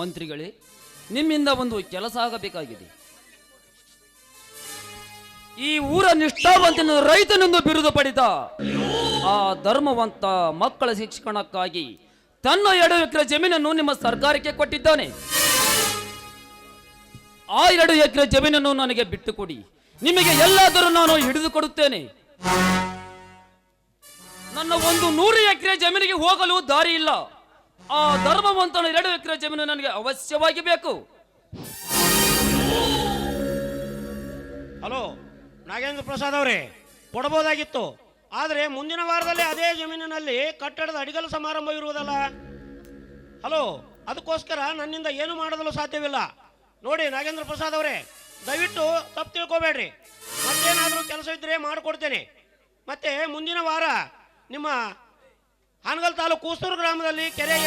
ಮಂತ್ರಿಗಳೇ, ನಿಮ್ಮಿಂದ ಒಂದು ಕೆಲಸ ಆಗಬೇಕಾಗಿದೆ. ಈ ಊರ ನಿಷ್ಠಾವಂತನ ರೈತನೆಂದು ಬಿರುದು ಪಡೆದ ಆ ಧರ್ಮವಂತ ಮಕ್ಕಳ ಶಿಕ್ಷಣಕ್ಕಾಗಿ ತನ್ನ ಎರಡು ಎಕರೆ ಜಮೀನನ್ನು ನಿಮ್ಮ ಸರ್ಕಾರಕ್ಕೆ ಕೊಟ್ಟಿದ್ದಾನೆ. ಆ ಎರಡು ಎಕರೆ ಜಮೀನನ್ನು ನನಗೆ ಬಿಟ್ಟುಕೊಡಿ. ನಿಮಗೆ ಎಲ್ಲಾದರೂ ನಾನು ಹಿಡಿದುಕೊಡುತ್ತೇನೆ ನನ್ನ ಒಂದು ನೂರು ಎಕರೆ ಜಮೀನಿಗೆ ಹೋಗಲು ದಾರಿ ಇಲ್ಲ ಆ ಧರ್ಮವಂತನ ಎರಡು ಎಕರೆ ಜಮೀನು ನನಗೆ ಅವಶ್ಯವಾಗಿ ಬೇಕು ಹಲೋ, ನಾಗೇಂದ್ರ ಪ್ರಸಾದ್ ಅವರೇ ಕೊಡಬಹುದಾಗಿತ್ತು ಆದರೆ ಮುಂದಿನ ವಾರದಲ್ಲಿ ಅದೇ ಜಮೀನಿನಲ್ಲಿ ಕಟ್ಟಡದ ಅಡಿಗಲು ಸಮಾರಂಭ ಇರುವುದಲ್ಲ? ಹಲೋ, ಅದಕ್ಕೋಸ್ಕರ ನನ್ನಿಂದ ಏನು ಮಾಡಲು ಸಾಧ್ಯವಿಲ್ಲ. ನೋಡಿ, ನಾಗೇಂದ್ರ ಪ್ರಸಾದ್ ಅವರೇ, ದಯವಿಟ್ಟು ತಪ್ಪು ತಿಳ್ಕೊಬೇಡ್ರಿ. ಮತ್ತೇನಾದರೂ ಕೆಲಸ ಇದ್ದರೆ ಮಾಡಿಕೊಡ್ತೇನೆ. ಮತ್ತೆ ಮುಂದಿನ ವಾರ ನಿಮ್ಮ ಹಾನಗಲ್ ತಾಲೂಕು ಕೂಸೂರು ಗ್ರಾಮದಲ್ಲಿ ಕೆರೆ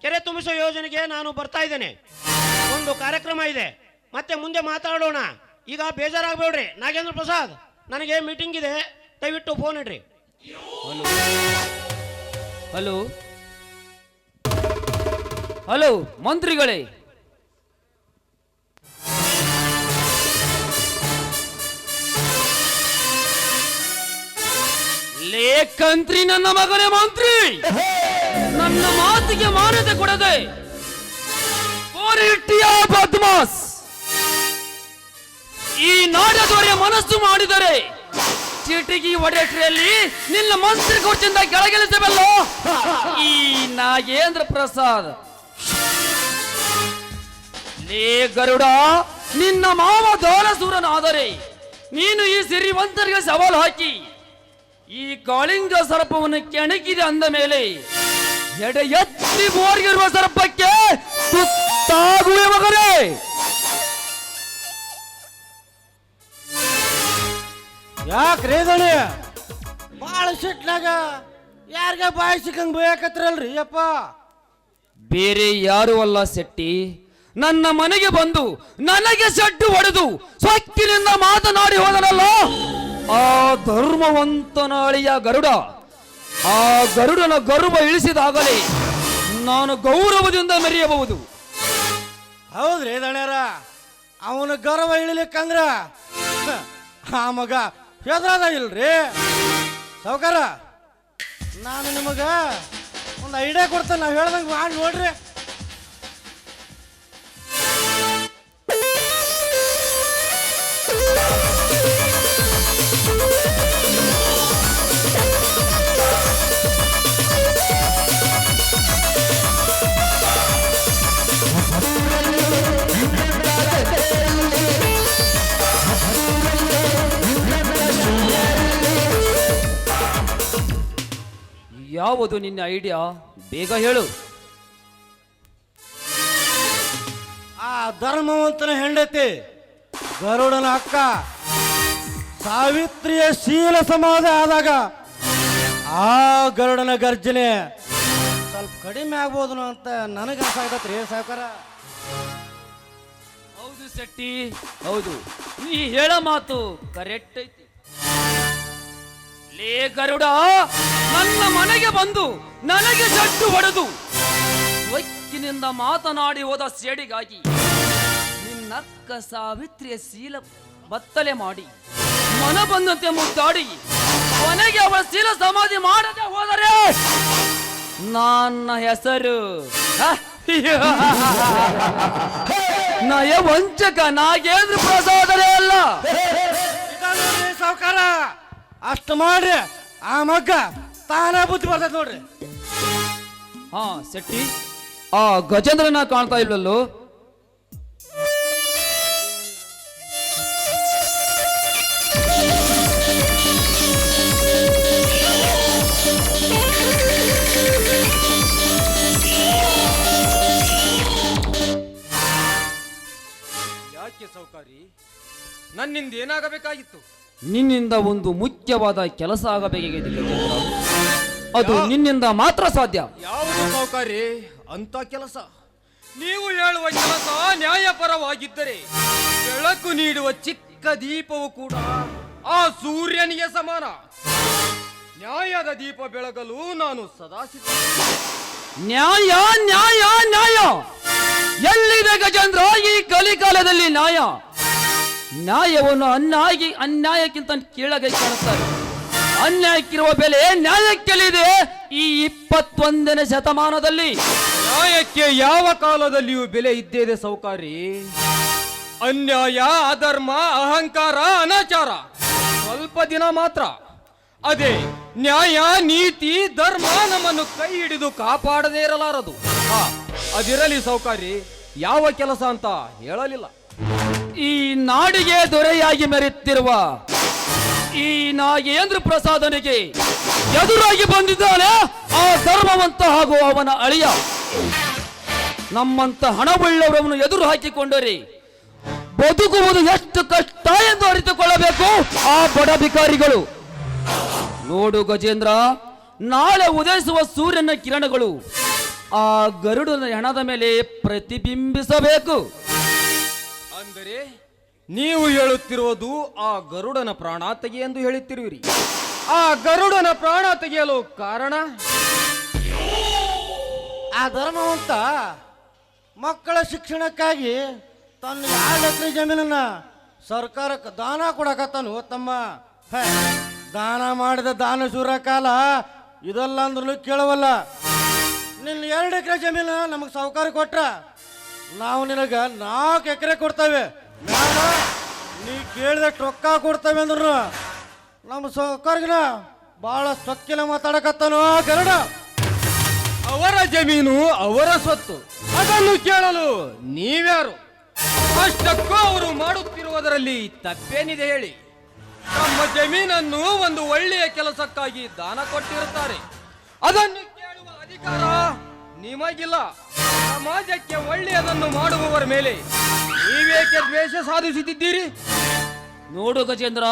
ಕೆರೆ ತುಂಬಿಸುವ ಯೋಜನೆಗೆ ನಾನು ಬರ್ತಾ ಇದ್ದೇನೆ. ಒಂದು ಕಾರ್ಯಕ್ರಮ ಇದೆ. ಮತ್ತೆ ಮುಂದೆ ಮಾತಾಡೋಣ. ಈಗ ಬೇಜಾರಾಗಬೇಡ್ರಿ. ನಾಗೇಂದ್ರ ಪ್ರಸಾದ್, ನನಗೆ ಮೀಟಿಂಗ್ ಇದೆ. ದಯವಿಟ್ಟು ಫೋನ್ ಇಡ್ರಿ. ಹಲೋ. ಹಲೋ. ಹಲೋ, ಮಂತ್ರಿಗಳೇ. ಲೇಖಂತ್ರಿ ನನ್ನ ಮಗನೇ ಮಂತ್ರಿ! ನನ್ನ ಮಾತಿಗೆ ಮಾನ್ಯತೆ ಕೊಡದೆ ಬದ್ಮಾಸ್! ಈ ನಾಡದವರ ಮನಸ್ಸು ಮಾಡಿದರೆ ಚಿಟಿಗಿ ಒಡೆಟ್ರಿಯಲ್ಲಿ ನಿನ್ನ ಮಂತ್ರಿ ಕುರ್ಚಿಂದ ಕೆಳಗಿಳಿಸಬಲ್ಲ? ಈ ನಾಗೇಂದ್ರ ಪ್ರಸಾದ್! ಲೇ ಗರುಡ ನಿನ್ನ ಮಾವ ದೋಲಸೂರನಾದರೆ ನೀನು ಈ ಸಿರಿವಂತರಿಗೆ ಸವಾಲು ಹಾಕಿ ಈ ಕಾಳಿಂಗ ಸರ್ಪವನ್ನು ಕೆಣಕಿದೆ ಅಂದ ಮೇಲೆ ಎಡೆ ಎತ್ತಿ ಬೋರ್ಗಿರುವ ಸರ್ಪಕ್ಕೆ ತುತ್ತಾಗುವೆ ಮಗನೇ. ಯಾಕ್ರಿ ಭಾಳ ಸಿಟ್ನಾಗ ಯಾರಿಗ ಬಾಯಿ ಸಿಕ್ಕಂಗ್ ಬೇಕತ್ರಲ್ರಿ ಅಪ್ಪ ಬೇರೆ ಯಾರು ಅಲ್ಲ ಶೆಟ್ಟಿ. ನನ್ನ ಮನೆಗೆ ಬಂದು ನನಗೆ ಸೆಟ್ಟು ಹೊಡೆದು ಸೊಕ್ಕಿನಿಂದ ಮಾತನಾಡಿ ಹೋದನಲ್ಲ? ಆ ಧರ್ಮವಂತನ ಅಳಿಯ ಗರುಡ, ಆ ಗರುಡನ ಗರ್ವ ಇಳಿಸಿದಾಗಲೇ ನಾನು ಗೌರವದಿಂದ ಮೆರೆಯಬಹುದು. ಹೌದ್ರಿ ದಣ್ಯಾರ, ಅವನ ಗರ್ವ ಇಳಿಲಿಕ್ಕಂದ್ರ ಆ ಮಗ ಹೆದ್ರದ ಇಲ್ರಿ. ಸೌಕಾರ ನಾನು ನಿಮಗ ಒಂದು ಐಡಿಯಾ ಕೊಡ್ತೇನೆ, ನಾವು ಹೇಳ್ದಂಗೆ ಮಾಡಿ ನೋಡ್ರಿ. ಯಾವುದು ನಿನ್ನ ಐಡಿಯಾ? ಬೇಗ ಹೇಳು. ಆ ಧರ್ಮವಂತನ ಹೆಂಡತಿ ಗರುಡನ ಅಕ್ಕ ಸಾವಿತ್ರಿಯ ಶೀಲ ಸಮಾಧ ಆದಾಗ ಆ ಗರುಡನ ಗರ್ಜನೆ ಸ್ವಲ್ಪ ಕಡಿಮೆ ಆಗ್ಬೋದನು ಅಂತ ನನಗೆ ಅನ್ಸಾಗತ್ರಿ ಸಾವ್ಕಾರ? ಹೌದು ಶೆಟ್ಟಿ ಹೌದು. ನೀ ಹೇಳ ಮಾತು ಕರೆಕ್ಟ್ ಐತಿ. ಲೇ ಗರುಡ, ನನ್ನ ಮನೆಗೆ ಬಂದು ನನಗೆ ಜಡ್ಡು ಹೊಡೆದು. ಒಕ್ಕಿನಿಂದ ಮಾತನಾಡಿ ಹೋದ ಸೇಡಿಗಾಗಿ ನಿನ್ನಕ್ಕ ಸಾವಿತ್ರಿಯ ಶೀಲ ಬತ್ತಲೆ ಮಾಡಿ ಮನ ಬಂದಂತೆ ಮುದ್ದಾಡಿ ಕೊನೆಗೆ ಅವಳ ಶೀಲ ಸಮಾಧಿ ಮಾಡದೆ ಹೋದರೆ ನನ್ನ ಹೆಸರು? ನಯ ವಂಚಕ ನಾಗೇಂದ್ರ ಪ್ರಸಾದರೇ ಅಲ್ಲ. ಸಾವುಕಾರ? ಅಷ್ಟು ಮಾಡ್ರಿ. ಆ ಮಗ್ಗ ತಾನೇ ಬುದ್ಧಿ ಬರ್ತೈತೆ ನೋಡ್ರಿ. ಹಾ ಶೆಟ್ಟಿ. ಆ ಗಜೇಂದ್ರನ ಕಾಣ್ತಾ ಇಲ್ಲಲ್ಲೋ ಯಾಕೆ ಸೌಕಾರಿ ನನ್ನಿಂದ ಏನಾಗಬೇಕಾಗಿತ್ತು? ನಿನ್ನಿಂದ ಒಂದು ಮುಖ್ಯವಾದ ಕೆಲಸ ಆಗಬೇಕಾಗಿದೆ ಗಜೇಂದ್ರ ಅದು ನಿನ್ನಿಂದ ಮಾತ್ರ ಸಾಧ್ಯ. ಯಾವುದು ಸೌಕಾರಿ ಅಂತ ಕೆಲಸ. ನೀವು ಹೇಳುವ ಕೆಲಸ ನ್ಯಾಯಪರವಾಗಿದ್ದರೆ ಬೆಳಕು ನೀಡುವ ಚಿಕ್ಕ ದೀಪವು ಕೂಡ ಆ ಸೂರ್ಯನಿಗೆ ಸಮಾನ. ನ್ಯಾಯದ ದೀಪ ಬೆಳಗಲು ನಾನು ಸದಾ ಸಿದ್ಧ ನ್ಯಾಯ ನ್ಯಾಯ ನ್ಯಾಯ. ಎಲ್ಲಿದೆ ಗಜೇಂದ್ರ? ಈ ಕಲಿಕಾಲದಲ್ಲಿ ನ್ಯಾಯ. ನ್ಯಾಯವನ್ನು ಅನ್ಯಾಯಿ ಅನ್ಯಾಯಕ್ಕಿಂತ ಕೀಳಾಗಿ ಕಾಣುತ್ತಾರೆ. ಅನ್ಯಾಯಕ್ಕಿರುವ ಬೆಲೆ ನ್ಯಾಯಕ್ಕೆಲ್ಲಿದೆ. ಈ ಇಪ್ಪತ್ತೊಂದನೇ ಶತಮಾನದಲ್ಲಿ ನ್ಯಾಯಕ್ಕೆ ಯಾವ ಕಾಲದಲ್ಲಿಯೂ ಬೆಲೆ ಇದ್ದೇ ಇದೆ ಸೌಕಾರಿ? ಅನ್ಯಾಯ, ಅಧರ್ಮ, ಅಹಂಕಾರ, ಅನಾಚಾರ. ಸ್ವಲ್ಪ ದಿನ ಮಾತ್ರ. ಅದೇ ನ್ಯಾಯ, ನೀತಿ, ಧರ್ಮ ನಮ್ಮನ್ನು ಕೈ ಹಿಡಿದು ಕಾಪಾಡದೇ ಇರಲಾರದು. ಅದಿರಲಿ ಸೌಕಾರಿ. ಯಾವ ಕೆಲಸ ಅಂತ ಹೇಳಲಿಲ್ಲ. ಈ ನಾಡಿಗೆ ದೊರೆಯಾಗಿ ಮೆರೆಯುತ್ತಿರುವ ಈ ನಾಗೇಂದ್ರ ಪ್ರಸಾದನಿಗೆ ಎದುರಾಗಿ ಬಂದಿದ್ದಾನೆ ಆ ಧರ್ಮವಂತ ಹಾಗೂ ಅವನ ಅಳಿಯ. ನಮ್ಮಂತ ಹಣವುಳ್ಳವರನ್ನು ಎದುರು ಹಾಕಿಕೊಂಡರೆ ಬದುಕುವುದು ಎಷ್ಟು ಕಷ್ಟ ಎಂದು ಅರಿತುಕೊಳ್ಳಬೇಕು ಆ ಬಡ ಭಿಕಾರಿಗಳು. ನೋಡು ಗಜೇಂದ್ರ, ನಾಳೆ ಉದಯಿಸುವ ಸೂರ್ಯನ ಕಿರಣಗಳು ಆ ಗರುಡನ ಹೆಣದ ಮೇಲೆ ಪ್ರತಿಬಿಂಬಿಸಬೇಕು. ನೀವು ಹೇಳುತ್ತಿರುವುದು ಆ ಗರುಡನ ಪ್ರಾಣ ತೆಗೆ ಎಂದು ಹೇಳುತ್ತಿರುವಿರಿ. ಆ ಗರುಡನ ಪ್ರಾಣ ತೆಗೆಯಲು ಕಾರಣ? ಆ ಧರ್ಮವಂತ ಮಕ್ಕಳ ಶಿಕ್ಷಣಕ್ಕಾಗಿ ತನ್ನ ಎರಡು ಎಕರೆ ಜಮೀನನ್ನ ಸರ್ಕಾರಕ್ಕೆ ದಾನ ಕೊಡಕತ್ತಾನು. ತಮ್ಮ ದಾನ ಮಾಡಿದ ದಾನ ಶೂರ ಕಾಲ ಇದಲ್ಲ ಅಂದ್ರೂ ಕೇಳವಲ್ಲ. ನಿನ್ನ ಎರಡು ಎಕರೆ ಜಮೀನ ನಮಗೆ ಸಾವುಕಾರ ಕೊಟ್ರ ನಾವು ನಿನಗ ನಾಲ್ಕು ಎಕರೆ ಕೊಡ್ತೇವೆ. ಮ್ಯಾಲ ನೀ ಕೇಳಿದಷ್ಟು ರೊಕ್ಕ ಕೊಡ್ತೇವೆ ಅಂದ್ರು ನಮ್ಮ ಸಾವುಕಾರ್ಗಿನ ಬಹಳ ಸೊಕ್ಕಿನ ಮಾತಾಡಕತ್ತಾನು ಗರುಡ. ಅವರ ಜಮೀನು ಅವರ ಸ್ವತ್ತು. ಅದನ್ನು ಕೇಳಲು ನೀವ್ಯಾರು? ಅಷ್ಟಕ್ಕೂ ಅವರು ಮಾಡುತ್ತಿರುವುದರಲ್ಲಿ ತಪ್ಪೇನಿದೆ ಹೇಳಿ. ತಮ್ಮ ಜಮೀನನ್ನು ಒಂದು ಒಳ್ಳೆಯ ಕೆಲಸಕ್ಕಾಗಿ ದಾನ ಕೊಟ್ಟಿರುತ್ತಾರೆ. ಅದನ್ನು ಕೇಳುವ ಅಧಿಕಾರ ನಿಮಗಿಲ್ಲ. ಸಮಾಜಕ್ಕೆ ಒಳ್ಳೆಯದನ್ನು ಮಾಡುವವರ ಮೇಲೆ ನೀವೇಕೆ ದ್ವೇಷ ಸಾಧಿಸುತ್ತಿದ್ದೀರಿ? ನೋಡು ಗಜೇಂದ್ರ,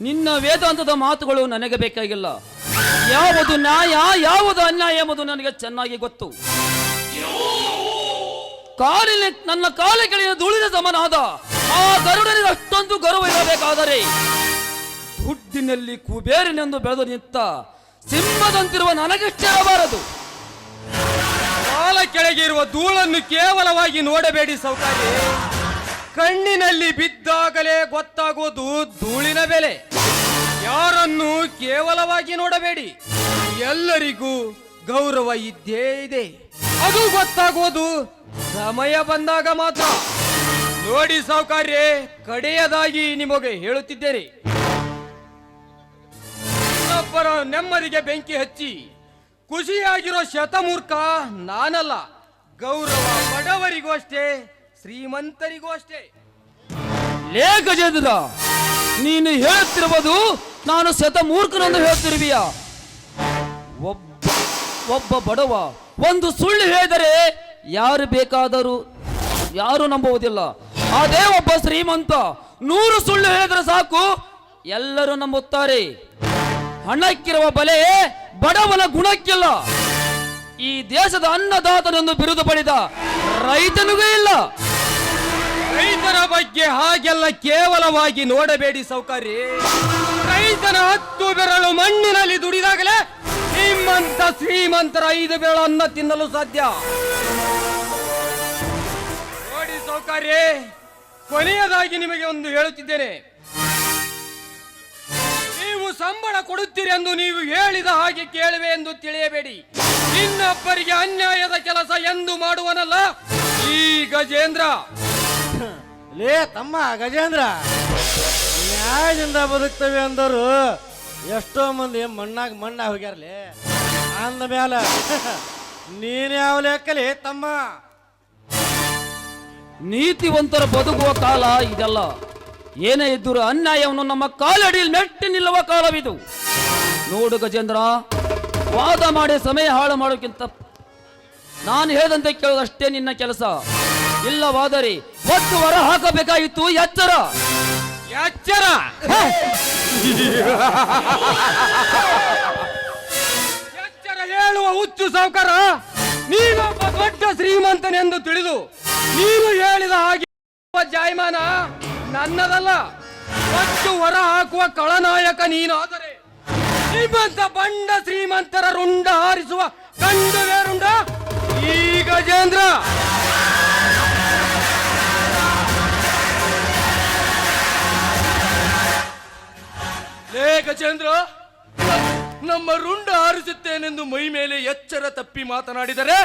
ನಿನ್ನ ವೇದಾಂತದ ಮಾತುಗಳು ನನಗೆ ಬೇಕಾಗಿಲ್ಲ. ಯಾವುದು ನ್ಯಾಯ, ಯಾವುದು ಅನ್ಯಾಯ ಎಂಬುದು ನನಗೆ ಚೆನ್ನಾಗಿ ಗೊತ್ತು. ಕಾಲಿನ, ನನ್ನ ಕಾಲ ಕೆಳಗಿನ ಧೂಳಿನ ಸಮನಾದ ಆ ಗರುಡನಿಗೆ ಅಷ್ಟೊಂದು ಗೌರವ ಇರಬೇಕಾದರೆ ಹುಟ್ಟಿನಲ್ಲಿ ಕುಬೇರಿನೆಂದು ಬೆಳೆದು ನಿಂತ ಸಿಂಹದಂತಿರುವ ನನಗೆಷ್ಟೇ ಇರಬಾರದು ಕಾಲ ಕೆಳಗೆ ಇರುವ ಧೂಳನ್ನು ಕೇವಲವಾಗಿ ನೋಡಬೇಡಿ ಸೌಕಾರಿ. ಕಣ್ಣಿನಲ್ಲಿ ಬಿದ್ದಾಗಲೇ ಗೊತ್ತಾಗುವುದು ಧೂಳಿನ ಬೆಲೆ. ಯಾರನ್ನು ಕೇವಲವಾಗಿ ನೋಡಬೇಡಿ. ಎಲ್ಲರಿಗೂ ಗೌರವ ಇದ್ದೇ ಇದೆ. ಅದು ಗೊತ್ತಾಗುವುದು ಸಮಯ ಬಂದಾಗ ಮಾತ್ರ. ನೋಡಿ ಸೌಕಾರ್ಯ, ಕಡೆಯದಾಗಿ ನಿಮಗೆ ಹೇಳುತ್ತಿದ್ದೇನೆ. ಇನ್ನೊಬ್ಬರ ನೆಮ್ಮದಿಗೆ ಬೆಂಕಿ ಹಚ್ಚಿ. ಖುಷಿಯಾಗಿರೋ ಶತಮೂರ್ಖ ನಾನಲ್ಲ. ಗೌರವ ಬಡವರಿಗೂ ಅಷ್ಟೇ ಶ್ರೀಮಂತರಿಗೂ ಅಷ್ಟೇ ಲೇ ಗಜೇಂದ್ರ, ನೀನು ಹೇಳ್ತಿರ್ಬೋದು ನಾನು ಶತಮೂರ್ಖನನ್ನು ಹೇಳ್ತಿರುವಿಯ ಒಬ್ಬ ಒಬ್ಬ ಬಡವ ಒಂದು ಸುಳ್ಳು ಹೇಳಿದರೆ ಯಾರು ಬೇಕಾದರೂ, ಯಾರು ನಂಬುವುದಿಲ್ಲ. ಅದೇ ಒಬ್ಬ ಶ್ರೀಮಂತ, ನೂರು ಸುಳ್ಳು ಹೇಳಿದರೆ ಸಾಕು, ಎಲ್ಲರೂ ನಂಬುತ್ತಾರೆ. ಹಣಕ್ಕಿರುವ ಬಲೆ ಬಡವನ ಗುಣಕ್ಕಿಲ್ಲ. ಈ ದೇಶದ ಅನ್ನದಾತನನ್ನು ಬಿರುದು ಪಡೆದ ರೈತನಿಗೂ ಇಲ್ಲ. ರೈತರ ಬಗ್ಗೆ ಹಾಗೆಲ್ಲ ಕೇವಲವಾಗಿ ನೋಡಬೇಡಿ ಸೌಕರ್ಯ. ರೈತನ ಹತ್ತು ಬೆರಳು ಮಣ್ಣಿನಲ್ಲಿ ದುಡಿದಾಗಲೇ ನಿಮ್ಮಂತ ಶ್ರೀಮಂತರ ಐದು ಬೆರಳು ಅನ್ನ ತಿನ್ನಲು ಸಾಧ್ಯ. ನೋಡಿ ಸೌಕರ್ಯ, ಕೊನೆಯದಾಗಿ ನಿಮಗೆ ಒಂದು ಹೇಳುತ್ತಿದ್ದೇನೆ. ಸಂಬಳ ಕೊಡುತ್ತೀರಿ ಎಂದು ನೀವು ಹೇಳಿದ ಹಾಗೆ ಕೇಳುವೆ ಎಂದು ತಿಳಿಯಬೇಡಿ. ಇನ್ನೊಬ್ಬರಿಗೆ ಅನ್ಯಾಯದ ಕೆಲಸ ಎಂದು ಮಾಡುವನಲ್ಲ. ಈ ಗಜೇಂದ್ರ. ಲೇ ತಮ್ಮ ಗಜೇಂದ್ರ ನ್ಯಾಯದಿಂದ ಬದುಕ್ತವೆ ಅಂದರು. ಎಷ್ಟೋ ಮಂದಿ ಮಣ್ಣಾಗ ಮಣ್ಣ ಹೋಗ್ಯಾರಲೇ. ಅಂದ ಮ್ಯಾಲ ನೀನ್ ಯಾವ ಲೆಕ್ಕಲಿ ತಮ್ಮ? ನೀತಿವಂತರ ಬದುಕುವ ಕಾಲ ಇದಲ್ಲ. ಏನೇ ಇದ್ದರೂ ಅನ್ಯಾಯವನ್ನು ನಮ್ಮ ಕಾಲಡಿಯಲ್ಲಿ ಮೆಟ್ಟಿ ನಿಲ್ಲುವ ಕಾಲವಿದು. ನೋಡು ಗಜೇಂದ್ರ ವಾದ ಮಾಡಿ ಸಮಯ ಹಾಳು ಮಾಡೋಕ್ಕಿಂತ ನಾನು ಹೇಳಿದಂತೆ ಕೇಳೋದಷ್ಟೇ ನಿನ್ನ ಕೆಲಸ. ಇಲ್ಲವಾದರೆ ಒಟ್ಟು ಹೊರ ಹಾಕಬೇಕಾಗಿತ್ತು. ಎಚ್ಚರ. ಎಚ್ಚರ? ಎಚ್ಚರ ಹೇಳುವ ಹುಚ್ಚು ಸಾವುಕಾರ ನೀನೊಬ್ಬ ದೊಡ್ಡ ಶ್ರೀಮಂತನೆಂದು ತಿಳಿದು ನೀನು ಹೇಳಿದ ಹಾಗೆ ಜಾಯಮಾನ. ನನ್ನದಲ್ಲ. ಒಟ್ಟು ಹೊರ ಹಾಕುವ ಕಳನಾಯಕ ನೀನಾದರೆ, ಶ್ರೀಮಂತ ಬಂಡ ಶ್ರೀಮಂತರ ರುಂಡ ಹಾರಿಸುವ ಅಂಡ ರುಂಡ ಈ ಗಜೇಂದ್ರ ಲೇ ಗಜೇಂದ್ರ, ನಮ್ಮ ರುಂಡ ಹಾರಿಸುತ್ತೇನೆಂದು ಮೈ ಮೇಲೆ ಎಚ್ಚರ ತಪ್ಪಿ ಮಾತನಾಡಿದರೆ,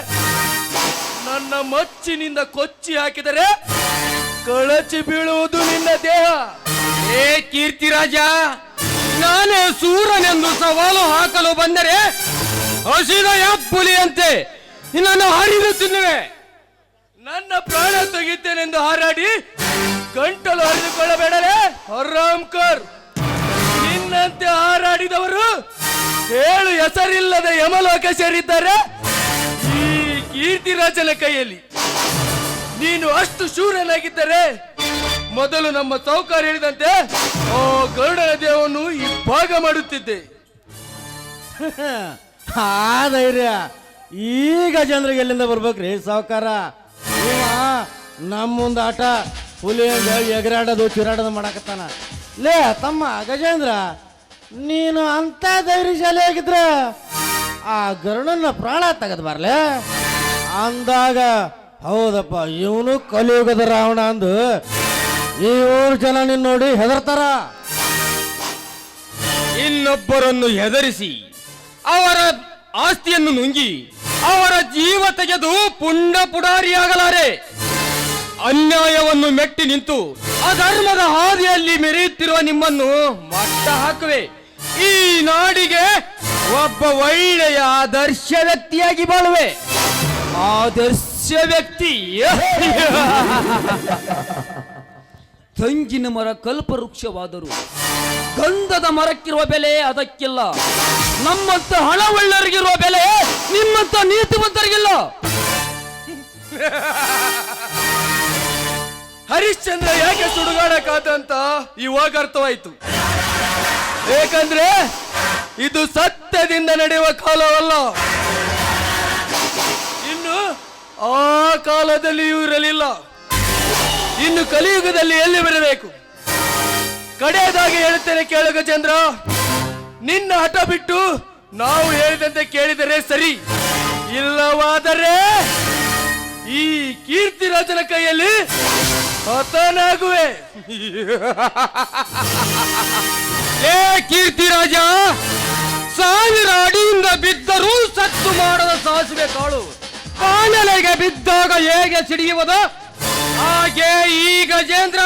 ನನ್ನ ಮಚ್ಚಿನಿಂದ ಕೊಚ್ಚಿ ಹಾಕಿದರೆ ಕಳಚಿ ಬೀಳುವುದು ನಿನ್ನ ದೇಹ. ಏ ಕೀರ್ತಿರಾಜ ನಾನು ಸೂರನೆಂದು ಸವಾಲು ಹಾಕಲು ಬಂದರೆ ಹಸಿದ ಪುಲಿಯಂತೆ ನಿನ್ನನ್ನು ಹರಿದು ತಿನ್ನುವೆ. ನನ್ನ ಪ್ರಾಣ ತೆಗಿತೇನೆಂದು ಹಾರಾಡಿ ಗಂಟಲು ಹರಿದುಕೊಳ್ಳಬೇಡಲೇ? ಹರಾಮ್ಕರ್ ನಿನ್ನಂತೆ ಹಾರಾಡಿದವರು ಏಳು ಹೆಸರಿಲ್ಲದ ಯಮಲೋಕ ಸೇರಿದ್ದಾರೆ. ಈ ಕೀರ್ತಿರಾಜನ ಕೈಯಲ್ಲಿ ನೀನು ಅಷ್ಟು ಶೂರನಾಗಿದ್ದರೆ ಮೊದಲು ನಮ್ಮ ಸೌಕಾರ ಹೇಳಿದಂತೆ ಓ ಗರುಡನ ದೇವನು ಇಬ್ಬಾಗ ಮಾಡುತ್ತಿದ್ದೆ. ಆ ಧೈರ್ಯ. ಈಗ ಜನರಿಗೆ ಎಲ್ಲಿಂದ ಬರ್ಬೇಕ್ರಿ ಸಾವುಕಾರ? ಇವ ನಮ್ಮ ಮುಂದೆ ಆಟ. ಹುಲಿ ಎಗರಾಡೋದು, ಚಿರಾಡೋದು ಮಾಡಕತ್ತಾನ. ಲೇ, ತಮ್ಮ ಗಜೇಂದ್ರ, ನೀನು ಅಂತ ಧೈರ್ಯಶಾಲಿ ಆಗಿದ್ರ ಆ ಗರುಡನ ಪ್ರಾಣ ತೆಗೆದು ಬರ್ಲೆ? ಅಂದಾಗ ಹೌದಪ್ಪ, ಇವನು ಕಲಿಯುಗದ ರಾವಣ ಅಂದು ಈ ಊರು ಜನ ನೋಡಿ ಹೆದರ್ತಾರ? ಇನ್ನೊಬ್ಬರನ್ನು ಹೆದರಿಸಿ, ಅವರ ಆಸ್ತಿಯನ್ನು ನುಂಗಿ, ಅವರ ಜೀವ ತೆಗೆದು ಪುಂಡ ಪುಡಾರಿಯಾಗಲಾರೆ. ಅನ್ಯಾಯವನ್ನು ಮೆಟ್ಟಿ ನಿಂತು ಅಧರ್ಮದ ಹಾದಿಯಲ್ಲಿ ಮೆರೆಯುತ್ತಿರುವ ನಿಮ್ಮನ್ನು ಮಟ್ಟ ಹಾಕುವೆ. ಈ ನಾಡಿಗೆ ಒಬ್ಬ ಒಳ್ಳೆಯ ಆದರ್ಶ ವ್ಯಕ್ತಿಯಾಗಿ ಬಾಳುವೆ. ಆದರ್ಶ ವ್ಯಕ್ತಿ. ತಂಗಿನ ಮರ ಕಲ್ಪವೃಕ್ಷವಾದರು ಗಂಧದ ಮರಕ್ಕಿರುವ ಬೆಲೆ ಅದಕ್ಕಿಲ್ಲ. ನಮ್ಮಂತ ಹಣವಳ್ಳರಿಗಿರುವ ಬೆಲೆ ನಿಮ್ಮಂತ ನೀತಿವಂತರಿಗಿಲ್ಲ. ಹರಿಶ್ಚಂದ್ರ ಯಾಕೆ ಸುಡುಗಾಡಕ್ಕಾದಂತ ಇವಾಗ ಅರ್ಥವಾಯ್ತು ಏಕಂದ್ರೆ ಇದು ಸತ್ಯದಿಂದ ನಡೆಯುವ ಕಾಲವಲ್ಲ. ಆ ಕಾಲದಲ್ಲಿಯೂ ಇರಲಿಲ್ಲ. ಇನ್ನು ಕಲಿಯುಗದಲ್ಲಿ ಎಲ್ಲಿ ಬರಬೇಕು? ಕಡೆಯದಾಗಿ ಹೇಳುತ್ತೇನೆ ಕೇಳುಗ ಗಜೇಂದ್ರ ನಿನ್ನ ಹಠ ಬಿಟ್ಟು ನಾವು ಹೇಳಿದಂತೆ ಕೇಳಿದರೆ ಸರಿ. ಇಲ್ಲವಾದರೆ ಈ ಕೀರ್ತಿರಾಜನ ಕೈಯಲ್ಲಿ ಹತನಾಗುವೆ. ಏ ಕೀರ್ತಿರಾಜ ಸಾವಿರ ಅಡಿಯಿಂದ ಬಿದ್ದರೂ ಸತ್ತು ಮಾಡದ ಸಾಸಿವೆ ಕಾಳು. ಬಾಣಲೆಗೆ ಬಿದ್ದಾಗ ಹೇಗೆ ಸಿಡಿಯುವುದು? ಹಾಗೆ ಈ ಗಜೇಂದ್ರ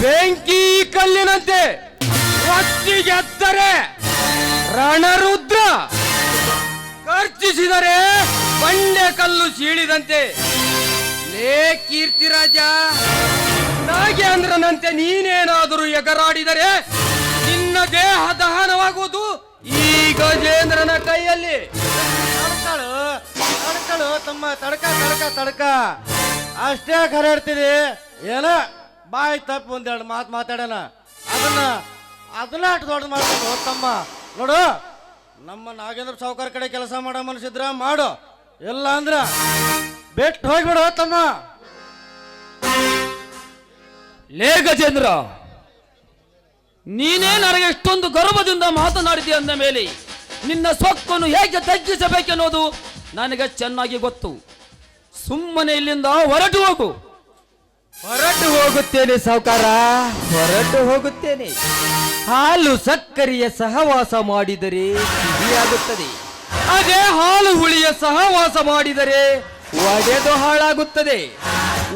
ಬೆಂಕಿ ಕಲ್ಲಿನಂತೆ ಒತ್ತಿಗೆದ್ದರೆ ರಣರುದ್ರ. ಖರ್ಚಿಸಿದರೆ ಬಂಡೆ ಕಲ್ಲು ಸೀಳಿದಂತೆ. ಲೇ ಕೀರ್ತಿರಾಜ ನಾಗೇಂದ್ರನಂತೆ ನೀನೇನಾದರೂ ಎಗರಾಡಿದರೆ ನಿನ್ನ ದೇಹ ದಹನವಾಗುವುದು ಈ ಗಜೇಂದ್ರನ ಕೈಯಲ್ಲಿ ತಡ್ಕಳು ತಡ್ಕಳು, ತಮ್ಮ ತಡ್ಕ ತಡ್ಕ ತಡ್ಕ. ಅಷ್ಟೇ ಕರೆಡ್ತೀರಿ. ಏನ? ಬಾಯಿ ತಪ್ಪು ಒಂದೆರಡು ಮಾತು ಮಾತಾಡೋಣ. ಅದನ್ನ ಅದನ್ನ ಅಷ್ಟು ದೊಡ್ಡ ಮಾಡ್ಕೊಂಡು ತಮ್ಮ. ನೋಡು, ನಮ್ಮ ನಾಗೇಂದ್ರ ಸಾವುಕಾರ ಕಡೆ ಕೆಲಸ ಮಾಡೋ ಮನಸ್ಸಿದ್ರ ಮಾಡು. ಇಲ್ಲ ಅಂದ್ರ ಬೆಟ್ಟು ಹೋಗ್ಬಿಡು ತಮ್ಮ. ಲೇ ಗಜೇಂದ್ರ ನೀನೇ ನನಗೆ ಎಷ್ಟೊಂದು ಗರ್ವದಿಂದ ಮಾತನಾಡಿದೆ ಅಂದ ಮೇಲೆ ನಿನ್ನ ಸೊಕ್ಕನ್ನು ಹೇಗೆ ತಗ್ಗಿಸಬೇಕೆನ್ನೋದು ನನಗೆ ಚೆನ್ನಾಗಿ ಗೊತ್ತು. ಸುಮ್ಮನೆ ಇಲ್ಲಿಂದ ಹೊರಟು ಹೋಗು. ಹೊರಟು ಹೋಗುತ್ತೇನೆ ಸಾವುಕಾರ. ಹೊರಟು ಹೋಗುತ್ತೇನೆ. ಹಾಲು ಸಕ್ಕರೆಯ ಸಹವಾಸ ಮಾಡಿದರೆ ಸಿಹಿಯಾಗುತ್ತದೆ. ಅದೇ ಹಾಲು ಹುಳಿಯ ಸಹವಾಸ ಮಾಡಿದರೆ ಒಡೆದು ಹಾಳಾಗುತ್ತದೆ.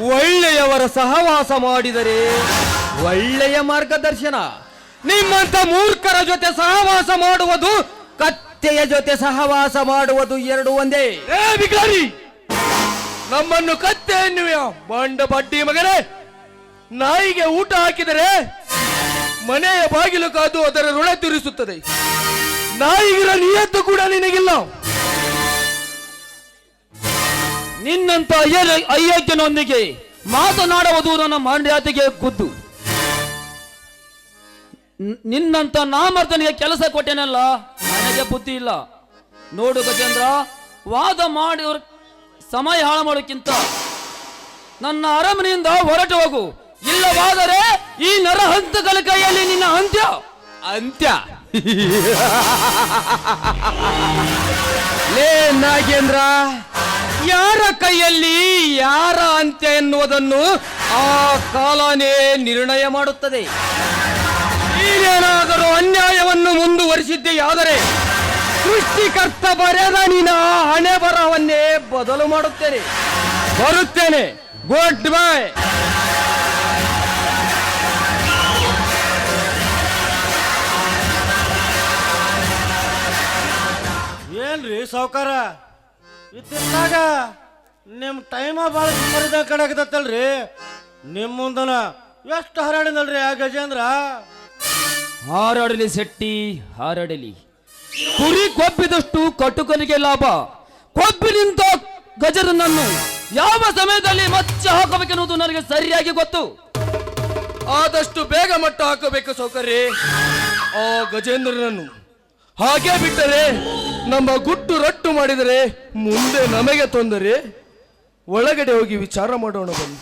ಒಳ್ಳೆಯವರ ಸಹವಾಸ ಮಾಡಿದರೆ ಒಳ್ಳೆಯ ಮಾರ್ಗದರ್ಶನ. ನಿಮ್ಮಂತ ಮೂರ್ಖರ ಜೊತೆ ಸಹವಾಸ ಮಾಡುವುದು, ಕತ್ತೆಯ ಜೊತೆ ಸಹವಾಸ ಮಾಡುವುದು ಎರಡು ಒಂದೇ. ಏ ನಮ್ಮನ್ನು ಕತ್ತೆ ಎನ್ನುವ ಬಂಡ ಬಡ್ಡಿ ಮಗನೇ, ನಾಯಿಗೆ ಊಟ ಹಾಕಿದರೆ ಮನೆಯ ಬಾಗಿಲು ಕಾದು ಅದರ ಋಣ ತೀರಿಸುತ್ತದೆ. ನಾಯಿಗಿರ ನಿಯತ್ತು ಕೂಡ ನಿನಗಿಲ್ಲ. ನಿನ್ನಂತ ಅಯ್ಯ- ಅಯೋಗ್ಯನೊಂದಿಗೆ ಮಾತನಾಡುವುದು ನನ್ನ ಮಾಂಡ್ಯಾತಿಗೆ ಗುದ್ದು. ನಿನ್ನಂತ ನಾಮರ್ದನಿಗೆ ಕೆಲಸ ಕೊಟ್ಟೆನಲ್ಲ? ನನಗೆ ಬುದ್ಧಿ ಇಲ್ಲ. ನೋಡು ಗಜೇಂದ್ರ ವಾದ ಮಾಡಿ ಸಮಯ ಹಾಳು ಮಾಡೋಕ್ಕಿಂತ ನನ್ನ ಅರಮನೆಯಿಂದ ಹೊರಟು ಹೋಗು. ಇಲ್ಲವಾದರೆ ಈ ನರಹಂತಕಲ ಕೈಯಲ್ಲಿ ನಿನ್ನ ಅಂತ್ಯ. ಅಂತ್ಯ. ಲೇ ನಾಗೇಂದ್ರ ಯಾರ ಕೈಯಲ್ಲಿ ಯಾರ ಅಂತ್ಯ ಎನ್ನುವುದನ್ನು ಆ ಕಾಲನೇ ನಿರ್ಣಯ ಮಾಡುತ್ತದೆ. ನೀನೇನಾದರೂ ಅನ್ಯಾಯವನ್ನು ಮುಂದುವರಿಸಿದ್ದೆಯಾದರೆ ಸೃಷ್ಟಿಕರ್ತ ಬರೆದ ನಿನ್ನ ಹಣೆ ಬರವನ್ನೇ ಬದಲು ಮಾಡುತ್ತೇನೆ. ಬರುತ್ತೇನೆ. ಗುಡ್ ಬೈ ಏನ್ರಿ ಸಾವ್ಕಾರ? ಇತ್ತಿದ್ದಾಗ ನಿಮ್ ಟೈಮ ಭಾಳ ಸುಮಾರಿದ ಆಗತ್ತಲ್ರಿ ನಿಮ್ಮ ಮುಂದನ ಎಷ್ಟು ಹರಾಡಿದಲ್ರಿ ಆ ಗಜೇಂದ್ರ? ಹಾರಾಡಲಿ ಶೆಟ್ಟಿ, ಹಾರಾಡಲಿ. ಕುರಿ ಕೊಬ್ಬಿದಷ್ಟು ಕಟುಕನಿಗೆ ಲಾಭ. ಕೊಬ್ಬಿನಿಂದ ಗಜರನನ್ನು ಯಾವ ಸಮಯದಲ್ಲಿ ಮಚ್ಚ ಹಾಕಬೇಕೆನ್ನುವುದು ನನಗೆ ಸರಿಯಾಗಿ ಗೊತ್ತು. ಆದಷ್ಟು ಬೇಗ ಮಟ್ಟ ಹಾಕಬೇಕು ಸೌಕರ್ಯ. ಆ ಗಜೇಂದ್ರನನ್ನು ಹಾಗೆ ಬಿಟ್ಟರೆ ನಮ್ಮ ಗುಟ್ಟು ರಟ್ಟು ಮಾಡಿದರೆ ಮುಂದೆ ನಮಗೆ ತೊಂದರೆ. ಒಳಗಡೆ ಹೋಗಿ ವಿಚಾರ ಮಾಡೋಣ ಬನ್ನಿ.